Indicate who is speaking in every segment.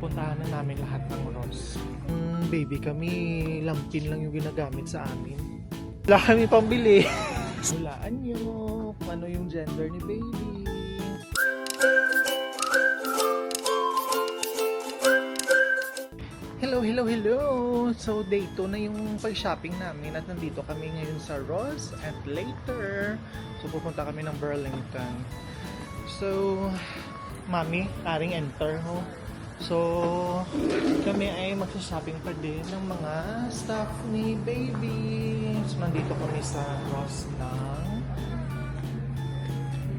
Speaker 1: Puntahan na namin lahat ng Ross. Mm, baby, kami lampin lang yung ginagamit sa amin. Wala kami pambili. Hulaan nyo kung ano yung gender ni baby. Hello, hello, hello! So, day 2 na yung pag-shopping namin at nandito kami ngayon sa Ross and later, so pupunta kami ng Burlington. So, mami, aring enter ho. So, kami ay magsha-shopping pa din ng mga stuff ni baby. So, nandito kami sa Ross ng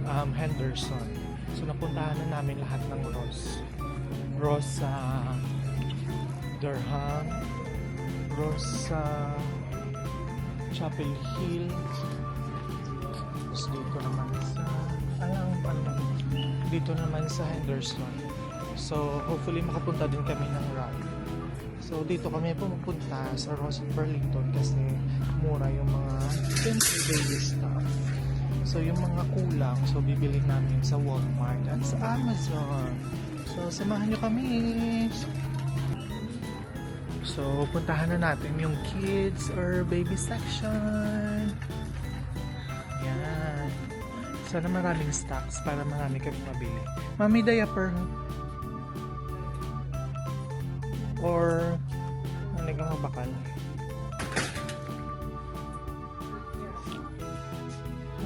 Speaker 1: um, Henderson. So, napuntahan na namin lahat ng Ross. Ross sa Durham, Ross sa Chapel Hill, tapos dito naman sa, alang ano, dito naman sa Henderson. So, hopefully makapunta din kami ng ride. So, dito kami pumupunta sa Ross in Burlington kasi mura yung mga simple baby stuff. So, yung mga kulang, so bibili namin sa Walmart at sa Amazon. So, samahan nyo kami. So, puntahan na natin yung kids or baby section. Yan. Sana maraming stocks para marami kami mabili. Mami, diaper. Or, ano ka mabakal?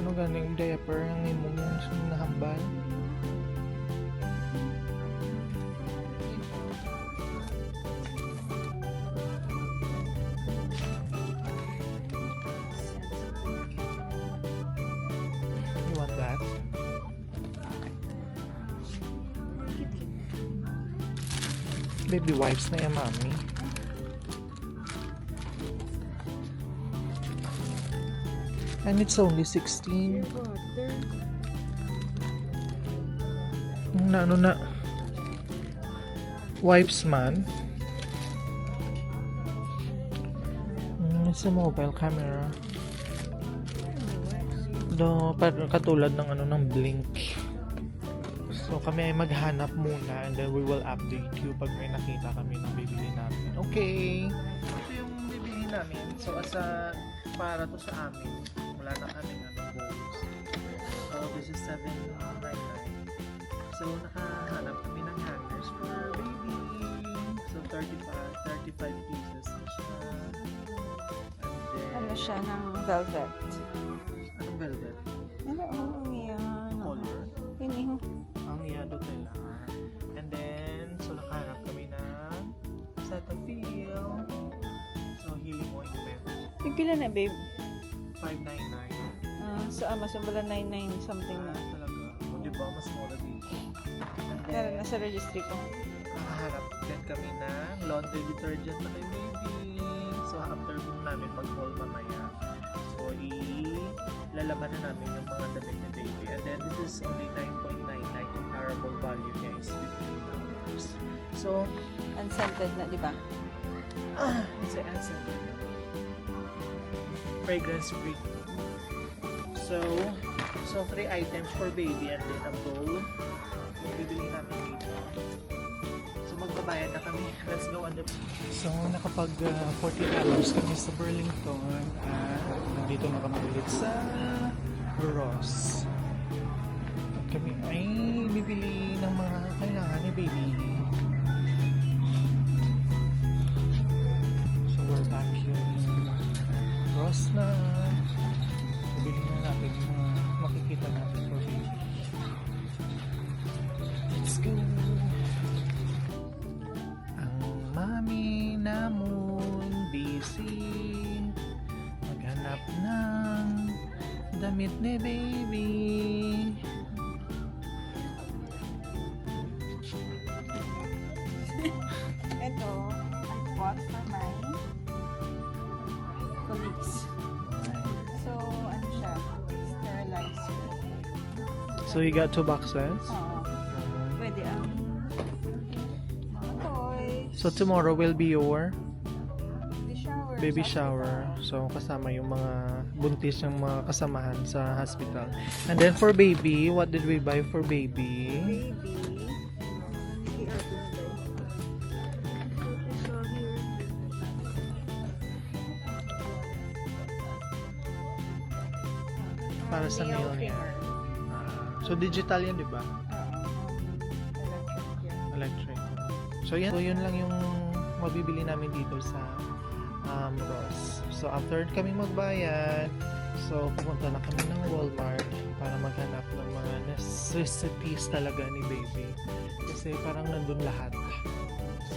Speaker 1: Ano ganing diaper ang imong nahambal? Baby wipes na yan, mami. And it's only 16. Na ano na? Wipes man. Mm, it's a mobile camera. Do, katulad ng ano ng blink. Kami ay maghanap muna and then we will update you pag may nakita kami ng bibili namin. Okay. Ito yung bibili namin. So as a para to sa amin, wala na kami ano bowls. So this is 7.99. So nakahanap kami ng hangers for baby. So 35 35 pieces na siya. And then
Speaker 2: Ano siya ng velvet. Na, babe.
Speaker 1: 599.
Speaker 2: Ah, sa Amazon, wala 99 something
Speaker 1: Ah,
Speaker 2: na.
Speaker 1: talaga. O, di ba? Mas mura dito.
Speaker 2: Pero nasa registry ko.
Speaker 1: nakahanap din kami ng laundry detergent na kay baby. So, after mo namin mag-haul mamaya. So, i-lalaban na namin yung mga damit ni baby. And then, this is only 9.99. Comparable value niya is $15. So,
Speaker 2: Unscented na, di ba?
Speaker 1: Ah, it's answer. Fragrance free. So, so three items for baby and then a bowl. Bibili namin dito. So, magbabayad na kami. Let's go on the... So, nakapag uh, 40 dollars kami sa Burlington at nandito na kami ulit sa Ross. At kami ay bibili ng mga kailangan ni baby. Damit ni baby
Speaker 2: Ito, I bought for my colleagues. So, ano siya? Sterilizer.
Speaker 1: So you got two boxes?
Speaker 2: Oo. Pwede ang.
Speaker 1: So tomorrow will be your
Speaker 2: Baby shower.
Speaker 1: So kasama yung mga buntis yung mga kasamahan sa hospital. And then for baby, what did we buy for baby?
Speaker 2: Baby.
Speaker 1: Para sa nail. So digital yan, di ba? Electric. So yan, so yun lang yung mabibili namin dito sa um, Ross. So, after kami magbayad, so, pupunta na kami ng Walmart para maghanap ng mga necessities talaga ni baby. Kasi parang nandun lahat.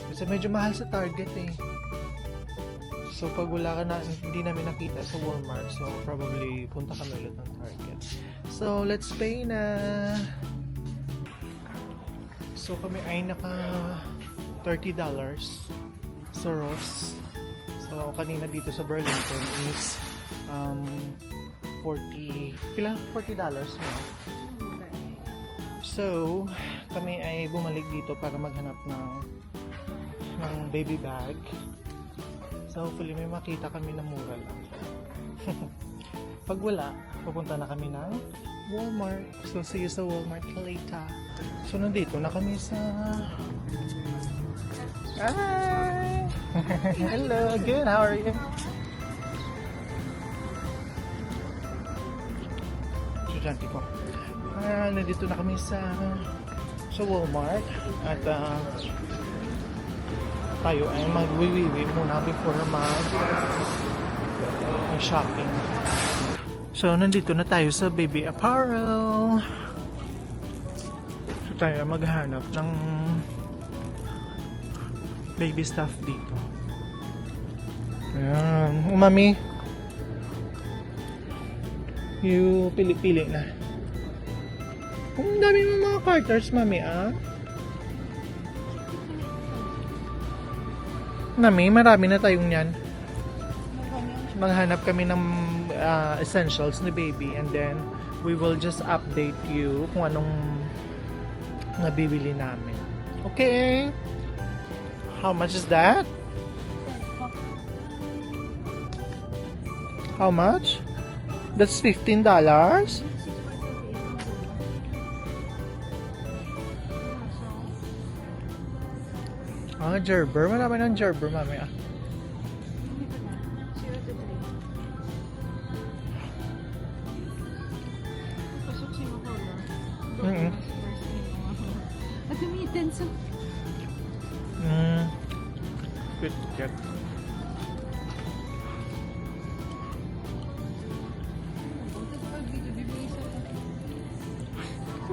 Speaker 1: Kasi medyo mahal sa Target eh. So, pag wala ka na, hindi namin nakita sa Walmart, so probably punta kami ulit ng Target. So, let's pay na! So, kami ay naka $30 sa Ross. So, kanina dito sa Burlington is um, 40, kailan? $40 no? So, kami ay bumalik dito para maghanap ng ng baby bag. So, hopefully may makita kami na mura lang. Pag wala, pupunta na kami ng Walmart. So, see you sa Walmart later. So, nandito na kami sa... Hi! Hello, good. How are you? Estudyante ko. Ah, nandito na kami sa sa Walmart at ah, tayo ay magwiwiwi muna before mag mag shopping. So, nandito na tayo sa baby apparel. So, tayo maghanap ng baby stuff dito. Ayan. Umami. You pili-pili na. Ang dami ng mga Carters, mami, ah. Mami, marami na tayong yan. Maghanap kami ng ah, essentials ni baby and then we will just update you kung anong nabibili namin. Okay? How much is that? How much? That's $15? Ah, Gerber. Marami ng Gerber, mami.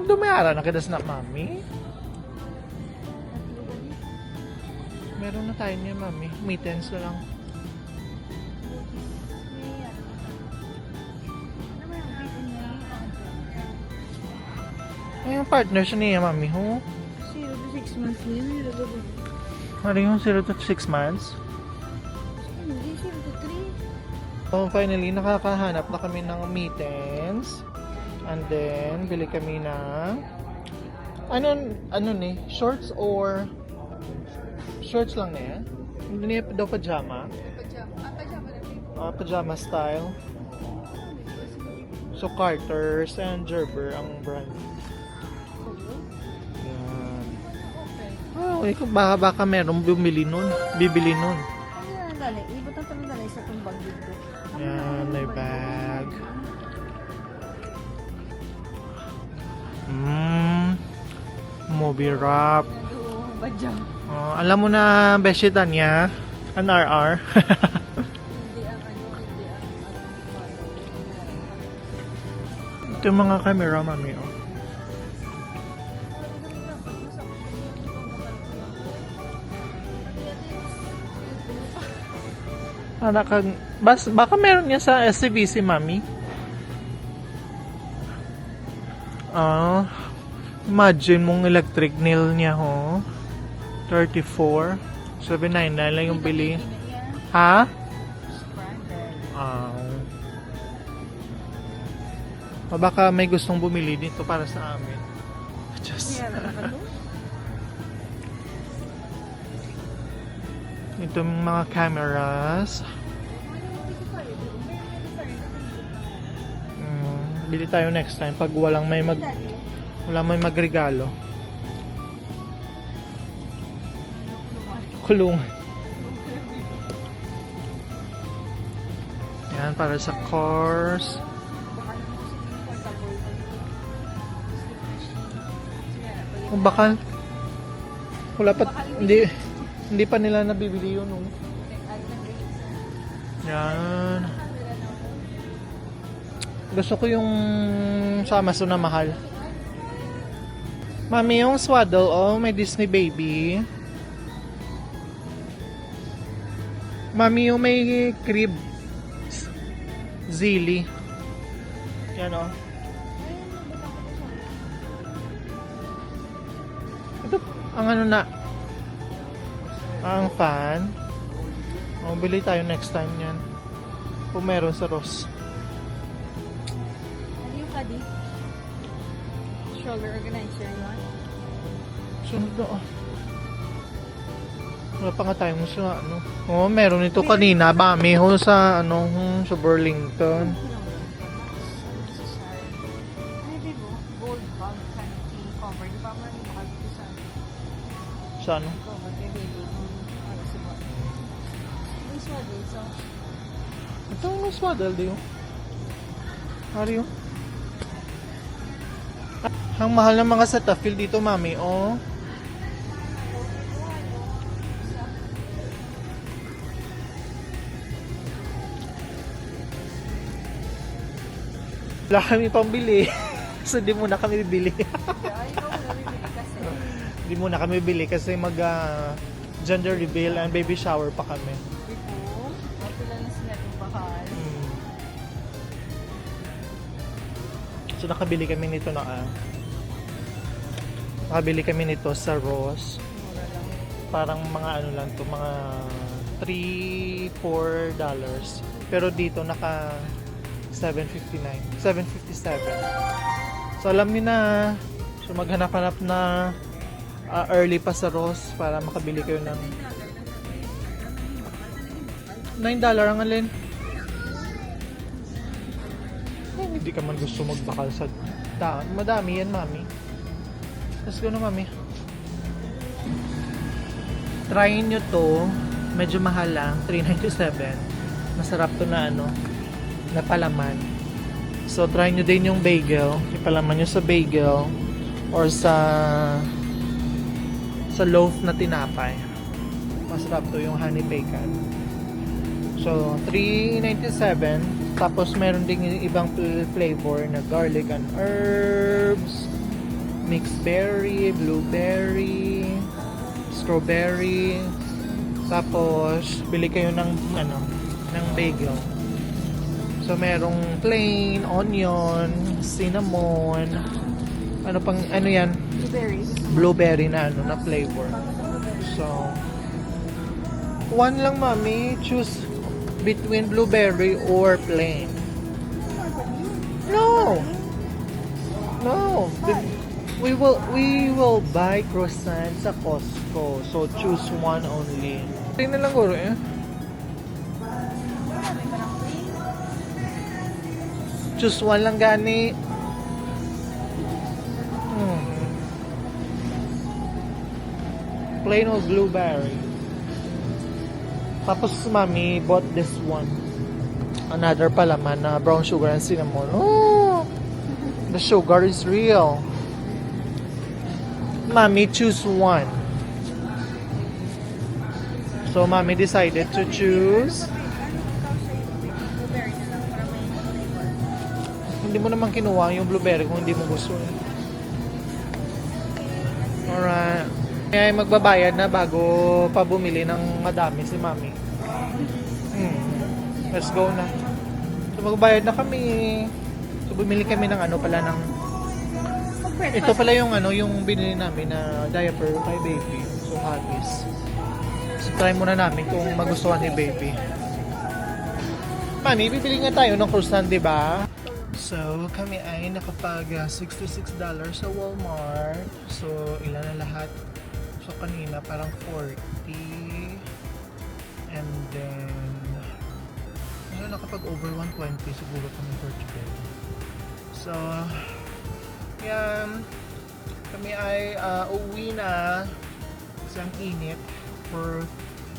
Speaker 1: Dumayara na kita na mami. Meron na tayo niya, mami. Mittens na lang. Ay, yung partner siya niya, mami, ho?
Speaker 2: Zero to six months to
Speaker 1: Ano yung 0 to 6 months?
Speaker 2: Hindi, zero to three.
Speaker 1: So, finally, nakakahanap na kami ng mittens. And then, bili kami ng... Ano, ano ni? Shorts or... Shorts lang na yan? Hindi niya daw pajama.
Speaker 2: Pajama. Ah, pajama na rin.
Speaker 1: Ah, pajama style. So, Carter's and Gerber ang brand. Yan. Oh, ikaw, baka, baka meron bumili nun. Bibili nun.
Speaker 2: Ano na dali? Ibot ang tanong dali sa tumbang dito.
Speaker 1: Yan, may bag. Mmm. Movie wrap.
Speaker 2: Oo.
Speaker 1: Oh, alam mo na, Beshi Tanya, an RR. Ito yung mga camera, mami. Oh. Para kag... Bas, baka meron niya sa SCBC, mami. Ah, imagine mong electric nail niya, ho. 34. 79 na lang yung bili. Ha? Ah. O baka may gustong bumili dito para sa amin. Just, itong mga cameras. bili tayo next time pag walang may mag wala may magregalo. Kulungan. Yan para sa course Kung bakal. Wala pa hindi hindi pa nila nabibili yun no? yan. Gusto ko yung sa Amazon na mahal. Mami, yung swaddle, oh, may Disney baby. Mami, yung may crib. Zilly. Yan, oh. Ito, ang ano na. Ang fan. Oh, bili tayo next time yan. Kung meron sa Ross.
Speaker 2: Ano kadi? Shoulder organizer yun.
Speaker 1: Sunod na ah. Wala pa nga tayong sa ano. Oh, meron ito kanina. Bami ho sa ano hmm, sa Burlington.
Speaker 2: Ko sa
Speaker 1: ano?
Speaker 2: kay baby? Ano sa so
Speaker 1: Ito ang swaddle di oh. Ari oh. Ang mahal ng mga Cetaphil dito, mami. Oh. Wala kami pambili. so, di muna kami bibili. di muna kami bibili kasi mag ah, gender reveal and baby shower pa kami. So nakabili kami nito na ah. Nakabili kami nito sa Ross. Parang mga ano lang to, mga 3 4 dollars. Pero dito naka 7.59, 7.57. So alam niyo na, so maghanap-hanap na ah, early pa sa Ross para makabili kayo ng 9 dollar ang alin. Hindi ka man gusto magbakal sa daan, madami yan, mami. Let's go na, mami. Try nyo to. Medyo mahal lang. 397. Masarap to na ano, na palaman. So, try nyo din yung bagel. Ipalaman nyo sa bagel or sa sa loaf na tinapay. Masarap to yung honey bacon. So, 397. Tapos, meron ding ibang fl- flavor na garlic and herbs, mixed berry, blueberry, strawberry. Tapos, bili kayo ng, ano, ng bagel. So, merong plain, onion, cinnamon, ano pang, ano yan,
Speaker 2: Blueberries.
Speaker 1: blueberry na, ano, na flavor. So, one lang, mami. Choose between blueberry or plain. No! No! We will we will buy croissant sa Costco. So choose one only. Tingnan lang guro eh. Choose one lang gani. Hmm. Plain or blueberry. Tapos mami bought this one. Another palaman na brown sugar and cinnamon. Oh! The sugar is real. Mommy choose one. So mommy decided to choose. Hindi mo naman kinuha yung blueberry kung hindi mo gusto. eh. Alright. Kaya magbabayad na bago pa bumili ng madami si mami. Hmm. Let's go na. So magbabayad na kami. So bumili kami ng ano pala ng Ito pala yung ano, yung binili namin na diaper kay baby. So, Huggies. So, try muna namin kung magustuhan ni baby. Mami, bibili nga tayo ng croissant, di ba? So, kami ay nakapag uh, $66 sa Walmart. So, ilan na lahat? So, kanina parang 40. And then, ano nakapag over 120 siguro kami for today. So, yan. Kami ay uh, uwi na. Kasi init. For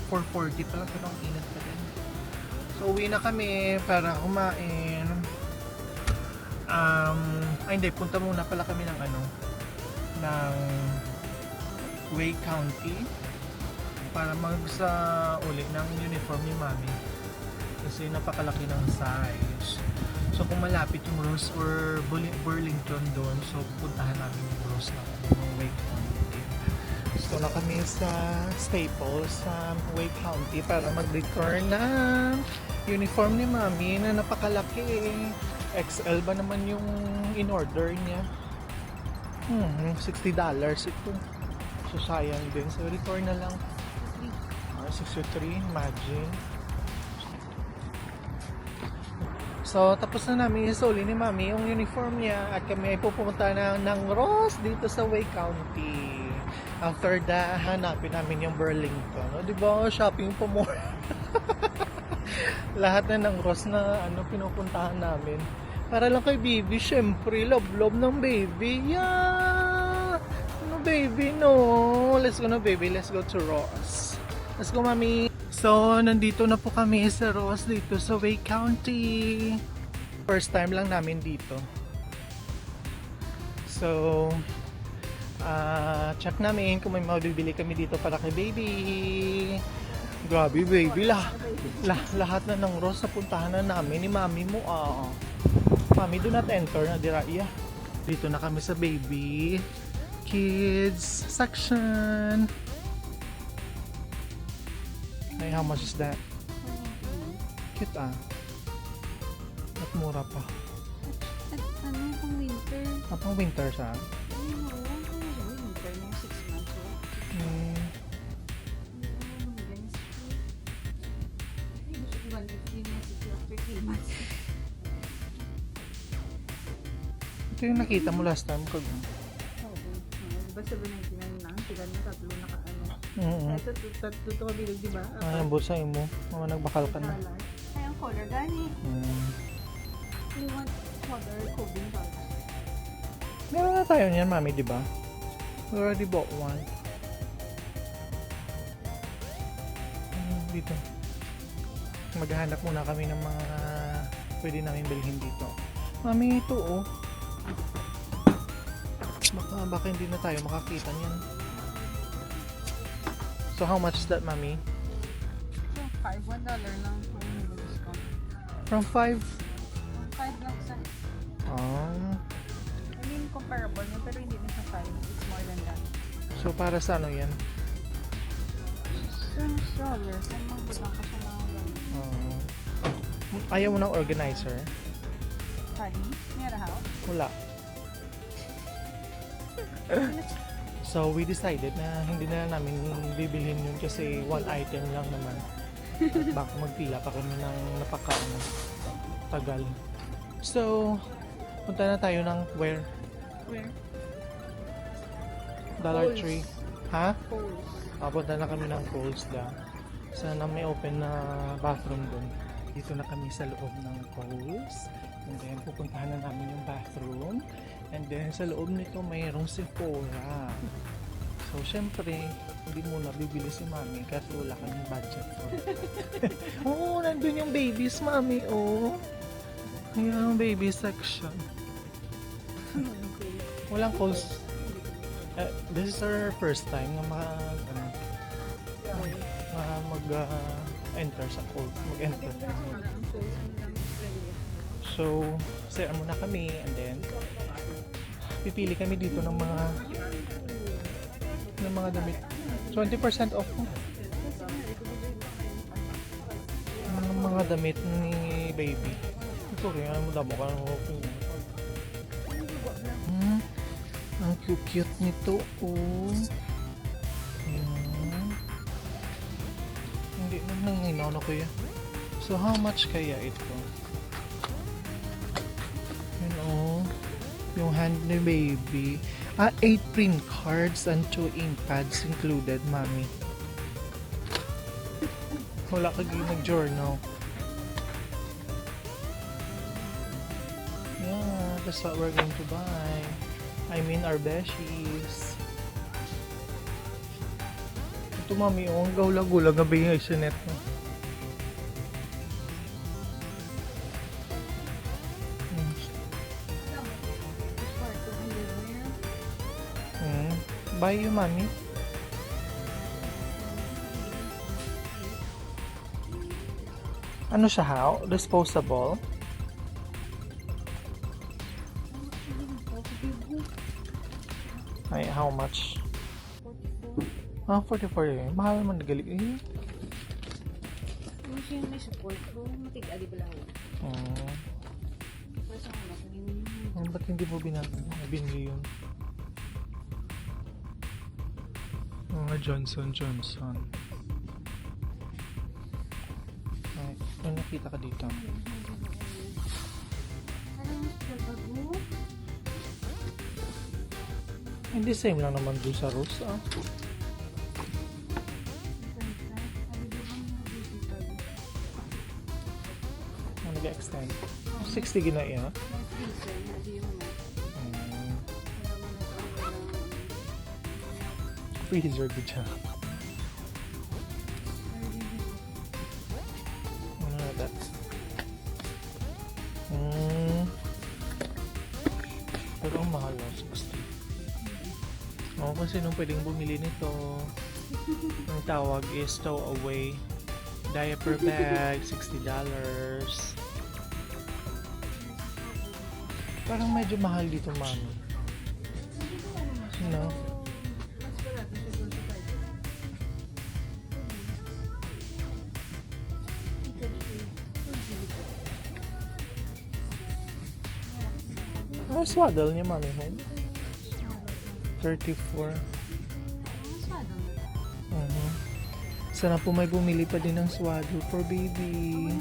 Speaker 1: 4.40 pala. Pero ang init pa din. So, uwi na kami para kumain. Um, ay hindi, punta muna pala kami ng ano, ng Wake County para mag sa uli ng uniform ni Mami. Kasi napakalaki ng size. So kung malapit yung Rose or Burli- Burlington doon, so puntahan namin yung Rose na yung Wake County. So na kami sa Staples sa Wake County para mag-return ng uniform ni Mami na napakalaki. XL ba naman yung in-order niya? Hmm, $60 ito. So sayang din. So return na lang. Ah, 63, imagine. So, tapos na namin isuli ni Mami yung uniform niya at kami ay pupunta na ng Ross dito sa Wake County. After that, hanapin namin yung Burlington. O, di ba? Shopping po more. Lahat na ng Ross na ano, pinupuntahan namin. Para lang kay baby, syempre, love-love ng baby. Yeah! Baby, no. Let's go na, baby. Let's go to Ross. Let's go, Mami. So, nandito na po kami sa Ross dito sa Wake County. First time lang namin dito. So, ah check namin kung may mabibili kami dito para kay baby. Grabe, baby. Lah, lah, lahat na ng Ross na puntahan na namin ni Mami mo. Ah. Mami, do not enter na dira. Yeah. Dito na kami sa baby kids section. Hey, how much is that? Cute ah. At mura pa.
Speaker 2: At, ano, pang winter.
Speaker 1: Ah, pang winter sa?
Speaker 2: Ano, pang winter mo, 6 months old.
Speaker 1: Hmm. Ito yung nakita mo last time.
Speaker 2: Kag 799 lang, sila na tatlo na kaano.
Speaker 1: Mm-hmm.
Speaker 2: Ito, tatlo to kabilog, di ba?
Speaker 1: Ay, ang busay mo. Mga nagbakal ka na.
Speaker 2: Ay, ang color gani.
Speaker 1: Mm.
Speaker 2: You want color coding ba?
Speaker 1: Meron na tayo niyan, mami, di ba? We already bought one. Mm, dito. Maghahanap muna kami ng mga pwede namin bilhin dito. Mami, ito oh. Baka, hindi na tayo makakita niyan. So how much is that, mami?
Speaker 2: So, 5, 1 dollar lang may discount.
Speaker 1: From 5?
Speaker 2: 5 lang sa
Speaker 1: Oh.
Speaker 2: I mean, comparable no, pero hindi na sa 5. It's more than that.
Speaker 1: So para sa ano yan?
Speaker 2: So, stroller. Saan magbutang ka sa mga ganun?
Speaker 1: Oh. ayaw mo ng organizer?
Speaker 2: Honey? Meron how?
Speaker 1: Wala. So we decided na hindi na namin bibilhin yun kasi one item lang naman. At baka magpila pa kami ng napaka ano, tagal. So, punta na tayo ng where?
Speaker 2: Where?
Speaker 1: Dollar
Speaker 2: Kohl's.
Speaker 1: Tree. Ha?
Speaker 2: Poles.
Speaker 1: Ah, punta na kami ng Kohl's da. Sana may open na bathroom dun. Dito na kami sa loob ng Kohl's. And then, pupuntahan na namin yung bathroom. And then, sa loob nito, mayroong Sephora. So, syempre, hindi muna bibili si Mami kasi wala kaming budget for Oo, nandun yung babies, Mami, oh. Ayan ang baby section. Walang Kohl's. Eh, this is our first time na maka, ano, na mag uh, enter sa Kohl's. Mag-enter. So, share muna kami and then pipili kami dito ng mga ng mga damit. 20% off. Ng mga damit ni baby. Ito ano mo damo ka ng okay. Hmm, ang cute-cute nito. Oh. Hmm. Hindi na nanginaw na kuya. So, how much kaya ito? Yung hand ni baby. Ah, 8 print cards and 2 ink pads included, mami. Wala ka nag-journal. Yeah, that's what we're going to buy. I mean, our beshies. Ito, mami, oh, ang gawla-gula gabi yung isinet mo. Bye, Umami. Ano siya, how? Disposable? Ay, how much? 44. Ah, 44 yun. Mahal man nagaling. Eh.
Speaker 2: Ano siya may support ko? Matig-ali pala ako.
Speaker 1: Hmm.
Speaker 2: Pwede sa
Speaker 1: kamat. Ba't hindi mo binili yun? Mga Johnson Johnson. Ay, may nakita ka dito. Hindi same lang naman doon sa Rose ah. Ano nag-extend? 60 gina iya. Freezer ko siya. Ano na that? Hmm. Pero mahal lang, 60. Oo, kasi nung pwedeng bumili nito, ang tawag is stow away. Diaper bag, $60. Parang medyo mahal dito, mami. Ano swaddle niya, mami? Home? 34. Uh-huh. Sana po may bumili pa din ng swaddle for baby.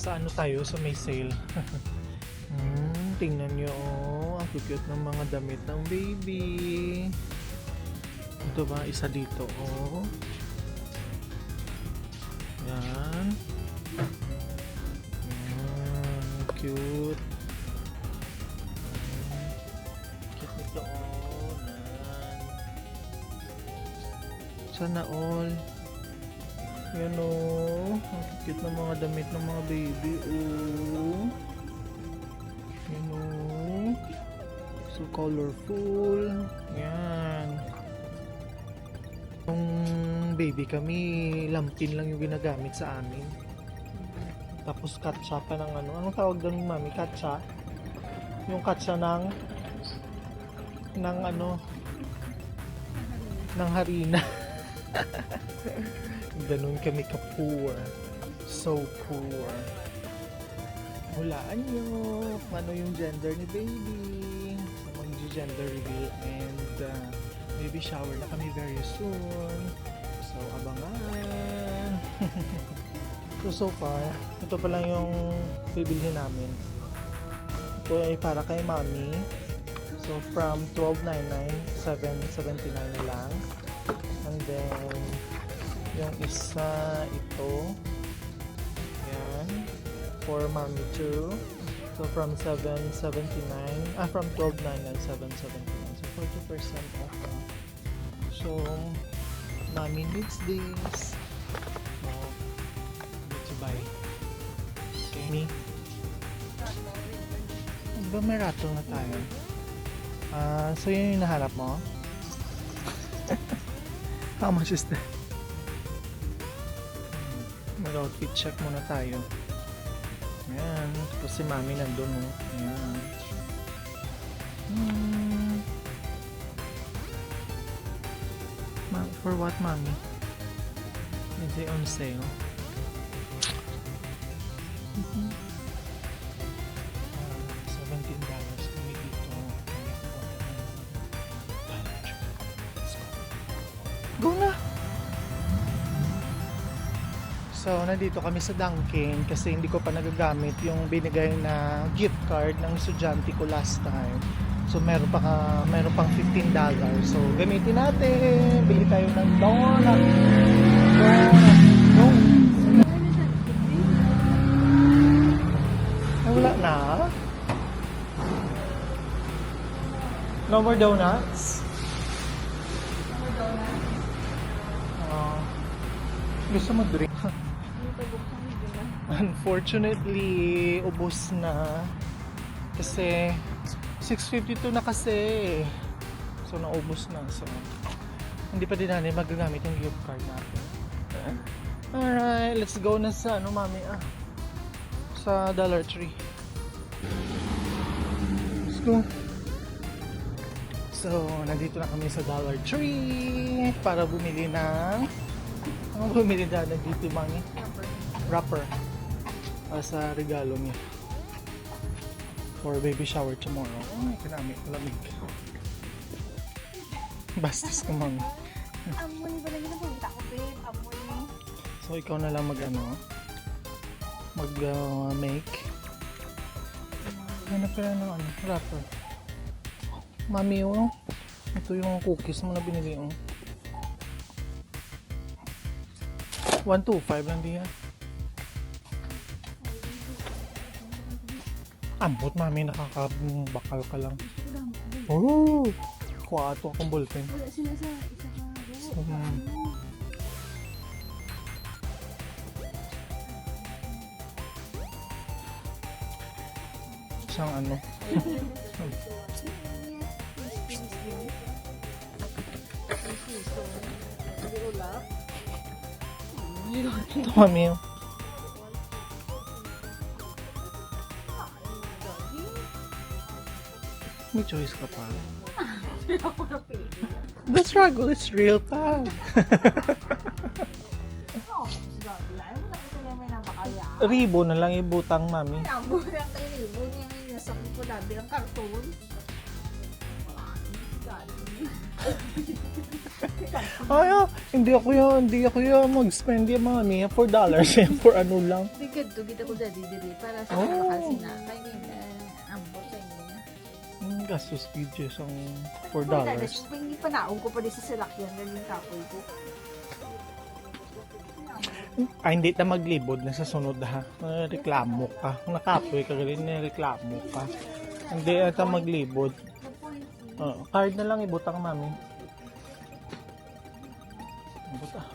Speaker 1: Sa ano tayo? Sa may sale. hmm, tingnan nyo oh. Ang cute ng mga damit ng baby. Ito ba? Isa dito oh. Yan. Yan. Cute. Cute nito oh. Yan. Sana all. Yan o. Ang cute ng mga damit ng mga baby. Oh. Yan o. So colorful. Yan. Nung baby kami, lampin lang yung ginagamit sa amin. Tapos katsa pa ng ano. Anong tawag doon mami? Katsa? Yung katsa ng ng ano ng harina. Ganun kami ka-poor. So poor. Hulaan nyo kung ano yung gender ni baby. Sa mag-gender reveal and uh, baby shower na kami very soon. So, abangan. so, so far, ito pa lang yung bibilhin namin. Ito ay para kay mami. So, from 12.99, 7.79 na lang. And then, yung isa, ito. Yan. For mommy too. So, from 7.79, ah, from 12.99, 7.79. So, 40% off. na. So, mommy needs this. So, to buy. Okay, me? Di ba may rattle na tayo? Ah, so yun yung nahanap mo? How much is that? Mag-outfit muna tayo. Ayan. Tapos si mami nandun mo. Ayan. Hmm. For what, mami? Is it on sale? Mhm. Nandito kami sa Dunkin kasi hindi ko pa nagagamit yung binigay na gift card ng estudyante ko last time. So, meron pa ka, meron pang $15. So, gamitin natin. Bili tayo ng donut. Donut. No. Ay, wala na. No more donuts? Ah, gusto mo drink?
Speaker 2: Yung pabuksan mo din na.
Speaker 1: Unfortunately, ubos na. Kasi, 6.52 na kasi. So, naubos na. So, hindi pa din natin magagamit yung gift card natin. Alright, let's go na sa, ano, mami, ah. Sa Dollar Tree. Let's go. So, nandito na kami sa Dollar Tree para bumili ng ano bumili na dito mami? wrapper para sa regalo niya for baby shower tomorrow. Ay, kanami, lamig. Bastos ka mami.
Speaker 2: Amoy ba lang yun ang pumunta ko, babe? Amoy.
Speaker 1: So, ikaw na lang mag ano, mag uh, make. Hanap ka na ng ano, wrapper. Mami, oh. Ito yung cookies mo na binili, oh. 125 lang diyan. Ambot, mami, nakakabakal ka lang. Oh! Kuha ato akong ballpen.
Speaker 2: Wala sila sa isa ka.
Speaker 1: Um, isang ano. Ito mami. May choice ka pa. The struggle is real pa. Ribo na lang ibutang mami.
Speaker 2: Amo na kayo ribo ngayon nasa ko labi ng karton.
Speaker 1: Ay, ah, hindi ako yun, hindi ako yun mag-spend yung mami. 4 dollars yan for ano lang.
Speaker 2: Bigad to kita ko dadi diri para sa
Speaker 1: Oh.
Speaker 2: oh. kasi na kay
Speaker 1: Gastos video ang 4
Speaker 2: Wala na
Speaker 1: dollars.
Speaker 2: siya. Hindi pa naong ko pa di sa salakyan galing kapoy ko.
Speaker 1: Ay, hindi na maglibod na sa sunod ha. Reklamo ka. Nakapoy ka galing na reklamo ka. Hindi ata maglibod. Oh, card na lang ibutang mami. Ibut ah.